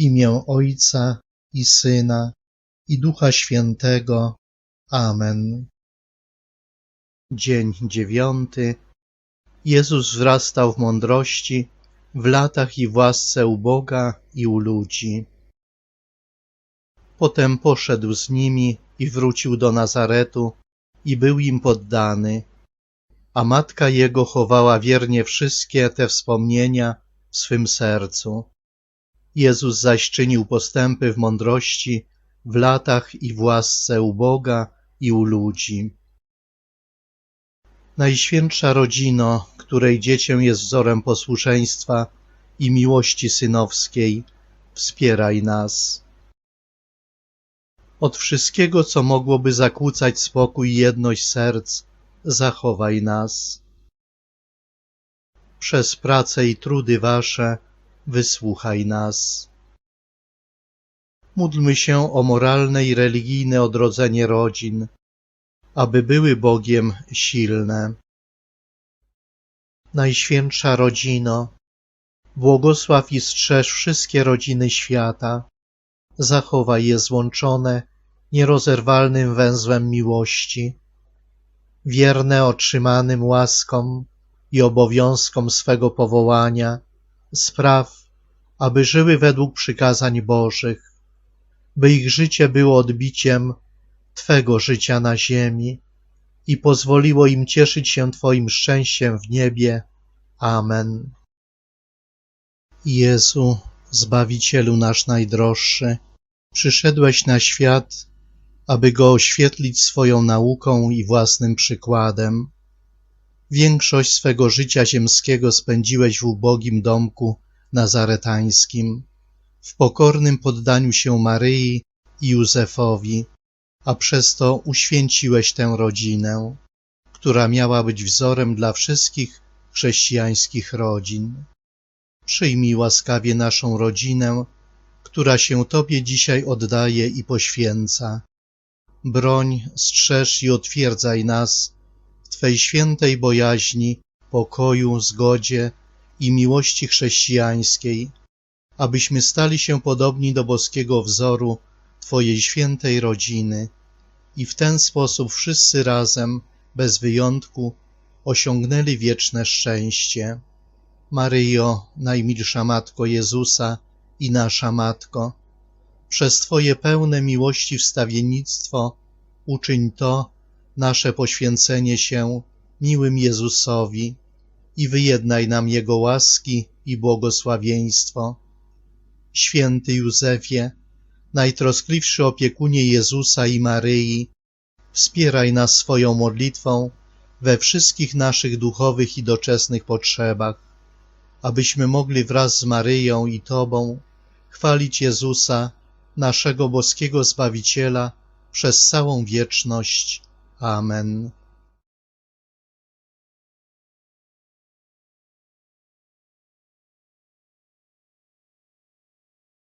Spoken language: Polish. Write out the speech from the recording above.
imię Ojca i Syna i Ducha Świętego. Amen. Dzień dziewiąty. Jezus wzrastał w mądrości, w latach i w łasce u Boga i u ludzi. Potem poszedł z nimi i wrócił do Nazaretu i był im poddany, a matka jego chowała wiernie wszystkie te wspomnienia w swym sercu. Jezus zaś czynił postępy w mądrości, w latach i w łasce u Boga i u ludzi. Najświętsza rodzino, której dziecię jest wzorem posłuszeństwa i miłości synowskiej, wspieraj nas. Od wszystkiego, co mogłoby zakłócać spokój i jedność serc, zachowaj nas. Przez pracę i trudy Wasze wysłuchaj nas. Módlmy się o moralne i religijne odrodzenie rodzin, aby były Bogiem silne. Najświętsza rodzino, błogosław i strzeż wszystkie rodziny świata, zachowaj je złączone nierozerwalnym węzłem miłości, wierne otrzymanym łaskom i obowiązkom swego powołania, spraw, aby żyły według przykazań Bożych, by ich życie było odbiciem Twego życia na ziemi i pozwoliło im cieszyć się Twoim szczęściem w niebie. Amen. Jezu, Zbawicielu nasz najdroższy, przyszedłeś na świat, aby go oświetlić swoją nauką i własnym przykładem. Większość swego życia ziemskiego spędziłeś w ubogim domku nazaretańskim, w pokornym poddaniu się Maryi i Józefowi, a przez to uświęciłeś tę rodzinę, która miała być wzorem dla wszystkich chrześcijańskich rodzin. Przyjmij łaskawie naszą rodzinę, która się Tobie dzisiaj oddaje i poświęca. Broń, strzeż i otwierdzaj nas w Twej świętej bojaźni, pokoju, zgodzie i miłości chrześcijańskiej, abyśmy stali się podobni do boskiego wzoru Twojej świętej rodziny i w ten sposób wszyscy razem, bez wyjątku, osiągnęli wieczne szczęście. Maryjo, najmilsza Matko Jezusa i nasza Matko, przez Twoje pełne miłości wstawiennictwo uczyń to, nasze poświęcenie się miłym Jezusowi i wyjednaj nam Jego łaski i błogosławieństwo. Święty Józefie, najtroskliwszy opiekunie Jezusa i Maryi, wspieraj nas swoją modlitwą we wszystkich naszych duchowych i doczesnych potrzebach, abyśmy mogli wraz z Maryją i Tobą chwalić Jezusa, naszego boskiego Zbawiciela, przez całą wieczność. Amen.